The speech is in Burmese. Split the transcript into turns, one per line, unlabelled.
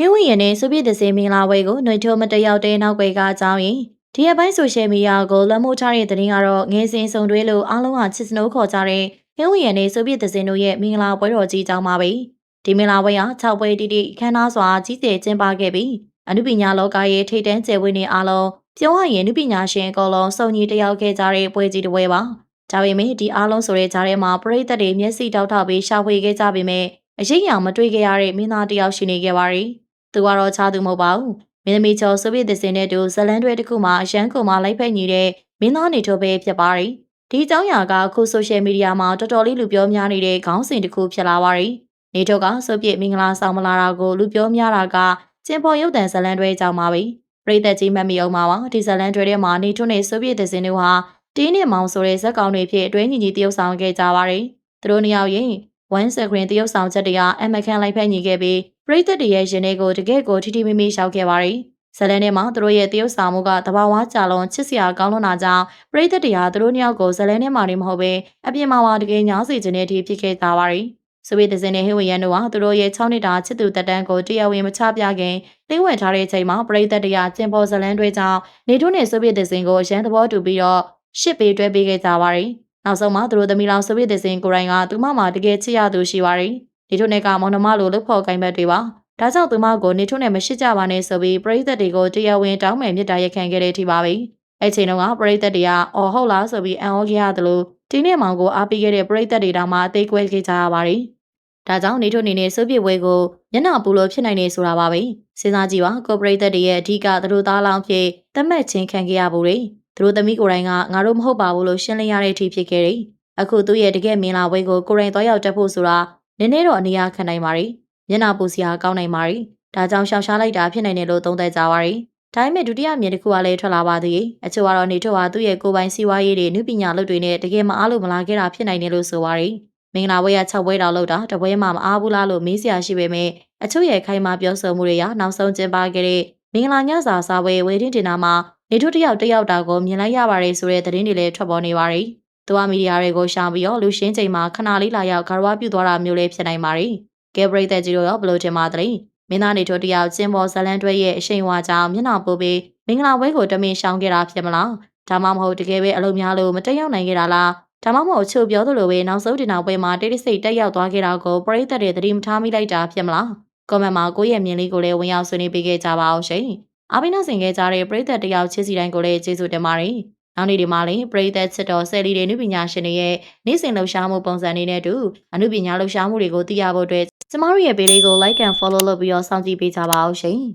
ဟင်းဝင်ရနဲ့ဆိုဗီယက်တစင်မင်္ဂလာပွဲကိုနှွေထိုးမတယောက်တဲ့နောက်ွယ်ကအကြောင်းရင်ဒီရက်ပိုင်းဆိုရှယ်မီဒီယာကိုလက်မိုးထားတဲ့သတင်းကတော့ငယ်စဉ်စုံတွဲလို့အားလုံးကချစ်စနိုးခေါ်ကြတဲ့ဟင်းဝင်ရနဲ့ဆိုဗီယက်တစင်တို့ရဲ့မင်္ဂလာပွဲတော်ကြီးအကြောင်းပါပဲဒီမင်္ဂလာပွဲဟာ6ပွဲတိတိခမ်းနားစွာကြီးကျယ်ကျင်းပခဲ့ပြီးအနုပညာလောကရဲ့ထိပ်တန်းကျယ်ဝန်းနေအားလုံးပြောရရင်အနုပညာရှင်အကုန်လုံးစုံညီတယောက်ခဲ့ကြတဲ့ပွဲကြီးတစ်ပွဲပါဒါပေမဲ့ဒီအားလုံးဆိုတဲ့ကြားထဲမှာပရိသတ်တွေမျက်စိတောက်ထောက်ပြီးရှာဖွေခဲ့ကြပေမဲ့အရေးအယံမတွေ့ခဲ့ရတဲ့မင်းသားတစ်ယောက်ရှိနေခဲ့ပါတယ်။ သူကတော့ချားသူမဟုတ်ပါဘူး။မင်းသမီးကျော်ဆိုဗီယက်သစင်တဲ့တူဇလန်တွဲတစ်ခုမှာအရန်ကုန်မှာလိုက်ဖက်ညီတဲ့မင်းသားနေထိုးပဲဖြစ်ပါတယ်။ဒီအကြောင်းအရာကအခုဆိုရှယ်မီဒီယာမှာတော်တော်လေးလူပြောများနေတဲ့ခေါင်းစဉ်တစ်ခုဖြစ်လာပါတယ်။နေထိုးကဆိုဗီယက်မင်္ဂလာဆောင်မလာတာကိုလူပြောများတာကကျင်းပေါ်ရုပ်တံဇလန်တွဲအကြောင်းပါပဲ။ပြည်သက်ကြီးမှတ်မိအောင်ပါပါဒီဇလန်တွဲထဲမှာနေထိုးနဲ့ဆိုဗီယက်သစင်တို့ဟာတင်းနဲ့မောင်ဆိုတဲ့ဇက်ကောင်တွေဖြစ်အတွဲညီညီတရုပ်ဆောင်ခဲ့ကြပါတယ်။သူတို့နှစ်ယောက်ရင်ဝမ်စကရင်တရုပ်ဆောင်ချက်တရားအမခန်လိုက်ဖက်ညီခဲ့ပြီး ပရိသတ်တွေရဲ့ရင်ထဲကိုတကယ့်ကိုထိထိမိမိရှောက်ခဲ့ပါတယ်။ဇလန်ထဲမှာသူတို့ရဲ့တရုပ်ဆောင်မှုကတဘာဝကြလုံးချစ်စရာကောင်းလွန်းတာကြောင့်ပရိသတ်တွေဟာသူတို့နှစ်ယောက်ကိုဇလန်ထဲမှာနေမဟုတ်ပဲအပြင်မှာပါတကယ်ညားစီခြင်းတဲ့အထိဖြစ်ခဲ့ကြပါတယ်။စဝေးဒဇင်နဲ့ဟိဝရန်တို့ဟာသူတို့ရဲ့6နှစ်တာချစ်သူတက်တန်းကိုတရားဝင်မချပြခင်လင်းဝင်ထားတဲ့အချိန်မှာပရိသတ်တွေကကျင်ပေါ်ဇလန်တွေကြောင့်နေထုနဲ့စဝေးဒဇင်ကိုရန်သဘောတူပြီးတော့ရှစ်ပေးတွဲပေးခဲ့ကြပါတယ်။နောက်ဆုံးမှာသူတို့သမီးလောင်စဝေးဒဇင်ကိုရိုင်းကသူမမှာတကယ်ချစ်ရသူရှိပါတယ်။ နေထုနဲ့ကမောင်နှမလိုလှုပ်ဖို့ကိုင်ဘက်တွေပါ။ဒါကြောင့်သူမကိုနေထုနဲ့မရှိကြပါနဲ့ဆိုပြီးပရိသတ်တွေကိုတရားဝင်တောင်းပန်မြစ်တာရက်ခံခဲ့တဲ့အထိပါပဲ။အဲ့ချိန်တုန်းကပရိသတ်တွေကအော်ဟုတ်လားဆိုပြီးအံ့ဩခဲ့ရတယ်လို့ဒီနေ့မောင်ကိုအားပေးခဲ့တဲ့ပရိသတ်တွေတောင်မှအသေးကွဲခဲ့ကြရပါတယ်။ဒါကြောင့်နေထုအနေနဲ့စိုးပြေဝဲကိုမျက်နှာပူလို့ဖြစ်နိုင်နေဆိုတာပါပဲ။စဉ်းစားကြည့်ပါကိုပရိသတ်တွေရဲ့အဓိကသူတို့သားလောင်ဖြစ်တတ်မှတ်ခြင်းခံခဲ့ရဖို့လေ။သူတို့သမီးကိုယ်တိုင်ကငါတို့မဟုတ်ပါဘူးလို့ရှင်းလင်းရတဲ့အထိဖြစ်ခဲ့တယ်။အခုသူ့ရဲ့တကယ်မင်လာဝဲကိုကိုရင်သွားရောက်တက်ဖို့ဆိုတာ နည်းနည်းတော့အနေအားခံနိုင်ပါ ರಿ မျက်နှာပူစရာကောင်းနိုင်ပါ ರಿ ဒါကြောင့်ရှောင်ရှားလိုက်တာဖြစ်နိုင်တယ်လို့သုံးသပ်ကြပါ ರಿ ဒါပေမဲ့ဒုတိယမြင်တစ်ခုကလည်းထွက်လာပါသေးတယ်အချို့ကတော့နေထွက်ဟာသူ့ရဲ့ကိုယ်ပိုင်စီးပွားရေးတွေနှုပညာလုပ်တွေနဲ့တကယ်မအားလို့မလာခဲ့တာဖြစ်နိုင်တယ်လို့ဆိုပါ ರಿ မင်္ဂလာဝဲရ6ပွဲတောင်လောက်တာတပွဲမှမအားဘူးလားလို့မေးစရာရှိပေမဲ့အချို့ရဲ့ခိုင်မာပြောဆိုမှုတွေရာနောက်ဆုံးကျင်းပခဲ့တဲ့မင်္ဂလာညစာစားပွဲဝေဒင်းတင်နာမှာနေထိုးတယောက်တယောက်တာကိုမြင်လိုက်ရပါတယ်ဆိုတဲ့သတင်းတွေလည်းထွက်ပေါ်နေပါတယ် သူကမီဒီယာတွေကိုရှာပြီးတော့လူရှင်းချိန်မှာခဏလေးလာရောက်ဂါရဝပြုသွားတာမျိုးလေးဖြစ်နိုင်ပါ रे ။ကဲပရိသတ်ကြီးတို့ရောဘလို့ထင်ပါသလဲ။မင်းသားနေထုတ်တယောက်ကျင်းပေါ်ဇလန်တွဲရဲ့အရှိန်ဝါကြောင့်မျက်နှာပိုးပြီးမင်္ဂလာပွဲကိုတမင်ရှောင်ခဲ့တာဖြစ်မလား။ဒါမှမဟုတ်တကယ်ပဲအလုံးများလို့မတက်ရောက်နိုင်ခဲ့တာလား။ဒါမှမဟုတ်ချုပ်ပြောသလိုပဲနောက်ဆုံးတင်နောက်ပွဲမှာတိတ်တဆိတ်တက်ရောက်သွားခဲ့တာကိုပရိသတ်တွေသတိမထားမိလိုက်တာဖြစ်မလား။ကွန်မန့်မှာကိုယ့်ရဲ့မြင်လေးကိုလည်းဝင်ရောက်ဆွေးနွေးပေးခဲ့ကြပါအောင်ရှင်။အားပေးနှဆင်ခဲ့ကြတဲ့ပရိသတ်တယောက်ချစ်စီတိုင်းကိုလည်းကျေးဇူးတင်ပါတယ်။ နောက်နေ့ဒီမှာလည်းပရိသတ်ချစ်တော်ဆယ်လီတွေနုပညာရှင်တွေရဲ့နေ့စဉ်လှူရှားမှုပုံစံတွေနဲ့အတူအနုပညာလှူရှားမှုတွေကိုသိရဖို့အတွက်ကျမတို့ရဲ့ page လေးကို like and follow လုပ်ပြီးတော့စောင့်ကြည့်ပေးကြပါအောင်ရှင်။